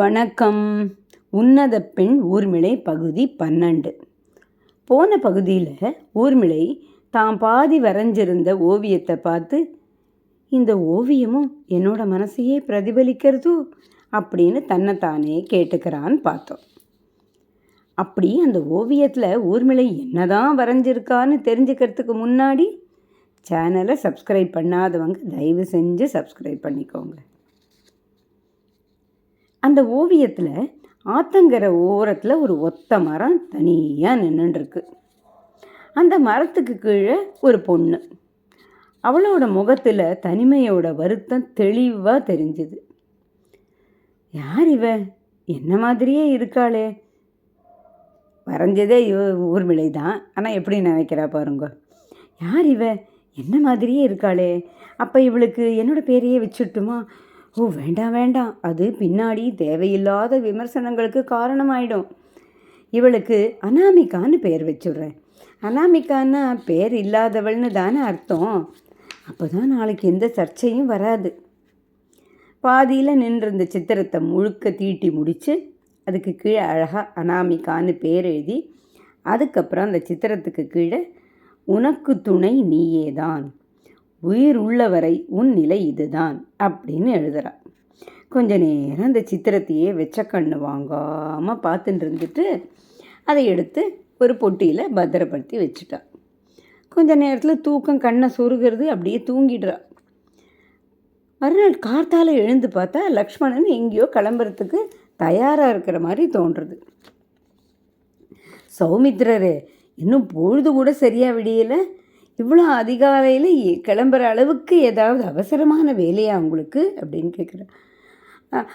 வணக்கம். உன்னத பெண் ஊர்மிளை பகுதி பன்னெண்டு. போன பகுதியில் ஊர்மிளை தான் பாதி வரைஞ்சிருந்த ஓவியத்தை பார்த்து இந்த ஓவியமும் என்னோட மனசையே பிரதிபலிக்கிறதோ அப்படின்னு தன்னைத்தானே கேட்டுக்கிறான்னு பார்த்தோம். அப்படி அந்த ஓவியத்தில் ஊர்மிளை என்னதான் வரைஞ்சிருக்கான்னு தெரிஞ்சுக்கிறதுக்கு முன்னாடி சேனலை சப்ஸ்கிரைப் பண்ணாதவங்க தயவு செஞ்சு சப்ஸ்கிரைப் பண்ணிக்கோங்க. அந்த ஓவியத்தில் ஆத்தங்கரை ஓரத்தில் ஒரு ஒத்த மரம் தனியாக நின்றுருக்கு அந்த மரத்துக்கு கீழே ஒரு பொண்ணு. அவளோட முகத்தில் தனிமையோட வருத்தம் தெளிவாக தெரிஞ்சுது. யார் இவ? என்ன மாதிரியே இருக்காளே? வரைஞ்சதே ஊர்மிளை தான் ஆனால் எப்படி நினைக்கிறா பாருங்க. யார் இவ? என்ன மாதிரியே இருக்காளே? அப்போ இவளுக்கு என்னோட பேரையே வச்சுட்டுமா? ஓ வேண்டாம் வேண்டாம். அது பின்னாடி தேவையில்லாத விமர்சனங்களுக்கு காரணமாயிடும். இவளுக்கு அனாமிகான்னு பேர் வச்சுடுறேன். அனாமிகான்னா பேர் இல்லாதவள்னு தானே அர்த்தம். அப்போ தான் நாளைக்கு எந்த சர்ச்சையும் வராது. பாதியில் நின்றிருந்த சித்திரத்தை முழுக்க தீட்டி முடித்து அதுக்கு கீழே அழகாக அனாமிகான்னு பேர் எழுதி அதுக்கப்புறம் அந்த சித்திரத்துக்கு கீழே உனக்கு துணை நீயே தான் உயிர் உள்ளவரை உன் நிலை இதுதான் அப்படின்னு எழுதுறா கொஞ்ச நேரம் அந்த சித்திரத்தையே வெச்ச கண்ணு வாங்காமல் பார்த்துட்டு இருந்துட்டு அதை எடுத்து ஒரு பொட்டியில் பத்திரப்படுத்தி வச்சுட்டா கொஞ்ச நேரத்தில் தூக்கம் கண்ணை சொருகிறது அப்படியே தூங்கிடுறா மறுநாள் கார்த்தால எழுந்து பார்த்தா லக்ஷ்மணன் எங்கேயோ கிளம்புறதுக்கு தயாராக இருக்கிற மாதிரி தோன்றுறது சௌமித்ரரே இன்னும் பொழுது கூட சரியாக விடியலை? இவ்வளோ அதிகாலையில் கிளம்புற அளவுக்கு ஏதாவது அவசரமான வேலையா உங்களுக்கு? அப்படின்னு கேட்குறேன்.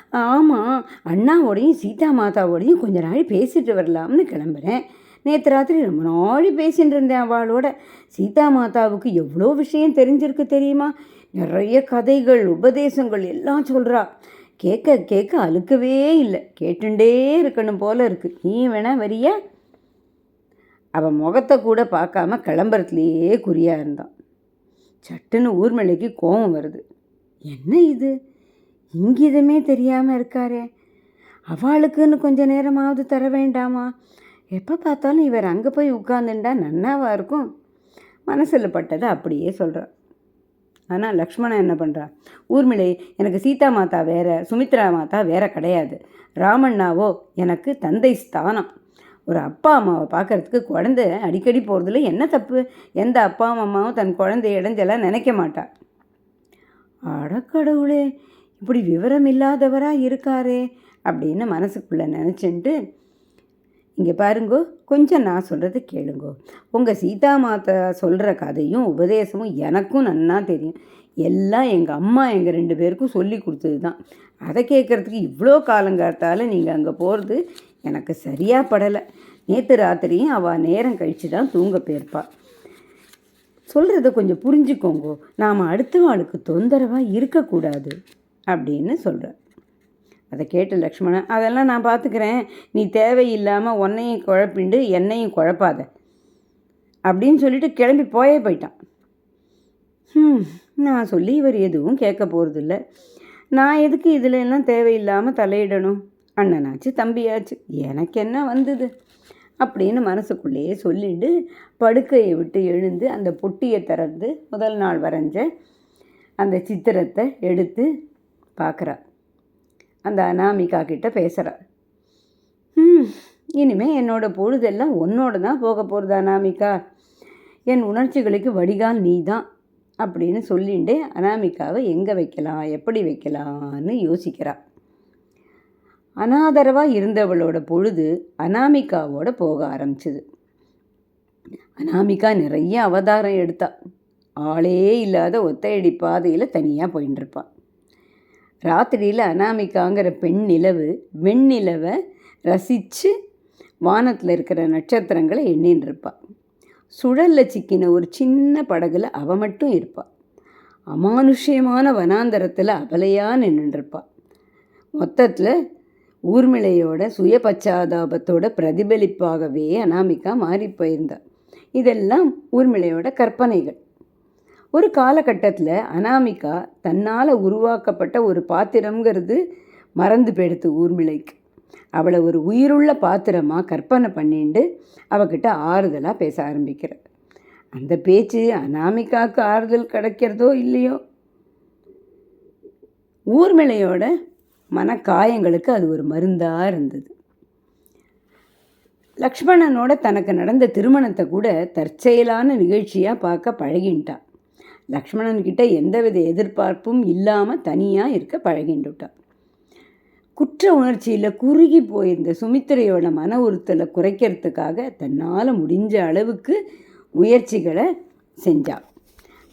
ஆமாம் அண்ணாவோடையும் சீதா மாதாவோடையும் கொஞ்ச நாள் பேசிட்டு வரலாம்னு கிளம்புறேன். நேற்று ராத்திரி ரொம்ப நாள் பேசிகிட்டு இருந்தேன் அவளோட. சீதா மாதாவுக்கு எவ்வளோ விஷயம் தெரிஞ்சிருக்கு தெரியுமா? நிறைய கதைகள் உபதேசங்கள் எல்லாம் சொல்கிறா கேட்க கேட்க அழுக்கவே இல்லை. கேட்டுண்டே இருக்கணும் போல இருக்குது நீ வேணா வரியா? அவன் முகத்தை கூட பார்க்காம கிளம்புறதுலேயே குறியாக இருந்தான். சட்டுன்னு ஊர்மலைக்கு கோபம் வருது. என்ன இது? இங்கிதமே தெரியாமல் இருக்காரே. அவளுக்குன்னு கொஞ்ச நேரமாவது தர வேண்டாமா? எப்போ பார்த்தாலும் இவர் அங்கே போய் உட்காந்துண்டா நன்னாவாக இருக்கும். மனசில் பட்டதை அப்படியே சொல்கிறான் ஆனால் லக்ஷ்மணன் என்ன பண்ணுறா ஊர்மிளை எனக்கு சீதா மாதா வேற சுமித்ரா மாதா வேற கிடையாது. ராமண்ணாவோ எனக்கு தந்தை ஸ்தானம். ஒரு அப்பா அம்மாவை பார்க்குறதுக்கு குழந்தை அடிக்கடி போகிறதுல என்ன தப்பு? எந்த அப்பா அம்மாவும் தன் குழந்தை இடைஞ்செல்லாம் நினைக்க மாட்டா. அடக்கடவுளே இப்படி விவரம் இல்லாதவராக இருக்காரே அப்படின்னு மனசுக்குள்ளே நினச்சின்ட்டு இங்கே பாருங்கோ கொஞ்சம் நான் சொல்கிறத கேளுங்கோ. உங்கள் சீதா மாதா சொல்கிற கதையும் உபதேசமும் எனக்கும் நன்னா தெரியும். எல்லாம் எங்கள் அம்மா எங்கள் ரெண்டு பேருக்கும் சொல்லி கொடுத்தது தான் அதை கேட்குறதுக்கு இவ்வளோ காலங்காத்தால் நீங்கள் அங்கே போகிறது எனக்கு சரியாக படலை. நேற்று ராத்திரியும் அவள் நேரம் கழித்து தான் தூங்க போயிருப்பாள் சொல்கிறத கொஞ்சம் புரிஞ்சுக்கோங்கோ. நாம் அடுத்தவாளுக்கு தொந்தரவாக இருக்கக்கூடாது அப்படின்னு சொல்கிறேன் அதை கேட்ட லக்ஷ்மணன் அதெல்லாம் நான் பார்த்துக்கிறேன் நீ தேவையில்லாமல் உன்னையும் குழப்பிண்டு என்னையும் குழப்பாத. அப்படின்னு சொல்லிட்டு கிளம்பி போயே போயிட்டான். ம் நான் சொல்லி இவர் எதுவும் கேட்க போகிறதில்ல நான் எதுக்கு இதில் எல்லாம் தேவையில்லாமல் தலையிடணும்? அண்ணனாச்சு தம்பியாச்சு எனக்கு என்ன வந்தது? அப்படின்னு மனசுக்குள்ளேயே சொல்லிட்டு படுக்கையை விட்டு எழுந்து அந்த பொட்டியை திறந்து முதல் நாள் வரைஞ்ச அந்த சித்திரத்தை எடுத்து பார்க்குறா. அந்த அனாமிகா கிட்ட பேசுகிறா இனிமேல் என்னோடய என்னோட பொழுதெல்லாம் உன்னோட தான் போக போகிறது அனாமிகா. என் உணர்ச்சிகளுக்கு வடிகால் நீ தான் அப்படின்னு சொல்லிட்டு அனாமிகாவை எங்கே வைக்கலாம் எப்படி வைக்கலான்னு யோசிக்கிறாள் அனாதரவாக இருந்தவளோட பொழுது அனாமிகாவோட போக ஆரம்பிச்சுது. அனாமிகா நிறைய அவதாரம் எடுத்தா. ஆளே இல்லாத ஒத்தையடி பாதையில் தனியாக போயின்னு இருப்பான் ராத்திரியில் அனாமிகாங்கிற பெண் நிலவு வெண்ணிலவை ரசித்து வானத்தில் இருக்கிற நட்சத்திரங்களை எண்ணின்னு இருப்பாள் சுழலில் சிக்கின ஒரு சின்ன படகுல அவ மட்டும் இருப்பாள் அமானுஷ்யமான வனாந்தரத்தில் அபலையாக நின்றுருப்பாள் மொத்தத்தில் ஊர்மிளையோட சுய பச்சாதாபத்தோட பிரதிபலிப்பாகவே அனாமிகா மாறி போயிருந்தாள் இதெல்லாம் ஊர்மிளையோட கற்பனைகள். ஒரு காலகட்டத்தில் அனாமிகா தன்னால் உருவாக்கப்பட்ட ஒரு பாத்திரங்கிறது மறந்து போயிடுத்து ஊர்மிளைக்கு. அவளை ஒரு உயிருள்ள பாத்திரமாக கற்பனை பண்ணிண்டு அவகிட்ட ஆறுதலாக பேச ஆரம்பிக்கிறார் அந்த பேச்சு அனாமிகாவுக்கு ஆறுதல் கிடைக்கிறதோ இல்லையோ? ஊர்மிளையோட மனக்காயங்களுக்கு அது ஒரு மருந்தாக இருந்தது. லக்ஷ்மணனோட தனக்கு நடந்த திருமணத்தை கூட தற்செயலான நிகழ்ச்சியாக பார்க்க பழகின்ட்டான் லக்ஷ்மணன்கிட்ட எந்தவித எதிர்பார்ப்பும் இல்லாமல் தனியாக இருக்க பழகின்றுட்டான் குற்ற உணர்ச்சியில் குறுகி போயிருந்த சுமித்திரையோட மன உறுத்தலை குறைக்கிறதுக்காக தன்னால் முடிஞ்ச அளவுக்கு முயற்சிகளை செஞ்சாள்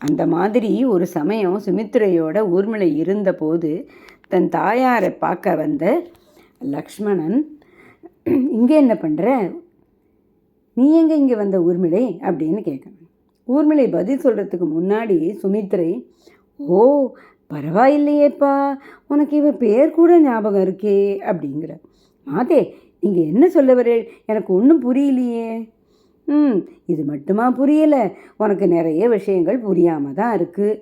அந்த மாதிரி ஒரு சமயம் சுமித்திரையோட ஊர்மிளை இருந்தபோது தன் தாயாரை பார்க்க வந்த லக்ஷ்மணன் இங்கே என்ன பண்ணுற நீ எங்கே இங்கே வந்த ஊர்மிளை? அப்படின்னு கேட்கணும். ஊர்மிளை பதில் சொல்கிறதுக்கு முன்னாடி சுமித்ரை ஓ பரவாயில்லையேப்பா உனக்கு இவ பேர் கூட ஞாபகம் இருக்கே அப்படிங்கிற மாதே நீங்கள் என்ன சொல்ல வரேள் எனக்கு ஒன்றும் புரியலையே. ம் இது மட்டுமா புரியலை? உனக்கு நிறைய விஷயங்கள் புரியாமல் தான் இருக்குது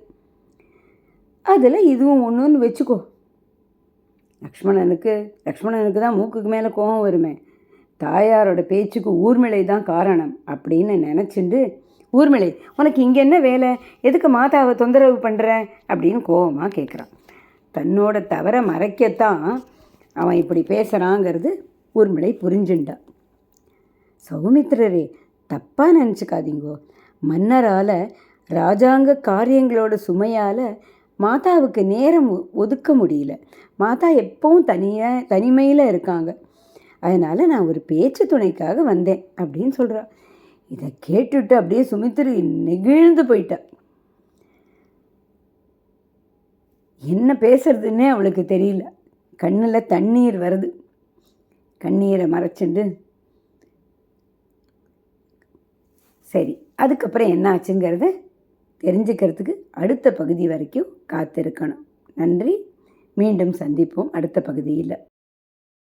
அதில் இதுவும் ஒன்றுன்னு வச்சுக்கோ. லக்ஷ்மணனுக்கு லக்ஷ்மணனுக்கு தான் மூக்குக்கு மேலே கோபம் வருமே. தாயாரோட பேச்சுக்கு ஊர்மிளை தான் காரணம் அப்படின்னு நினச்சிண்டு ஊர்மிளை உனக்கு இங்கே என்ன வேலை? எதுக்கு மாதாவை தொந்தரவு பண்ணுற அப்படின்னு கோபமாக கேட்குறான் தன்னோட தவற மறைக்கத்தான் அவன் இப்படி பேசுகிறாங்கிறது ஊர்மிளை புரிஞ்சுண்டா. சௌமித்திரரே தப்பாக நினச்சிக்காதீங்கோ. மன்னரால் ராஜாங்க காரியங்களோட சுமையால் மாதாவுக்கு நேரம் ஒ- ஒதுக்க முடியல. மாதா எப்பவும் தனியாக தனிமையில் இருக்காங்க. அதனால் நான் ஒரு பேச்சு துணைக்காக வந்தேன் அப்படின்னு சொல்கிறா இதை கேட்டுட்டு அப்படியே சுமித்திரி நெகிழ்ந்து போயிட்டா. என்ன பேசுறதுன்னே அவளுக்கு தெரியல. கண்ணில் தண்ணீர் வருது. கண்ணீரை மறைச்சிண்டு சரி அதுக்கப்புறம் என்ன ஆச்சுங்கிறத தெரிஞ்சுக்கிறதுக்கு அடுத்த பகுதி வரைக்கும் காத்திருக்கணும். நன்றி. மீண்டும் சந்திப்போம். அடுத்த பகுதியில்.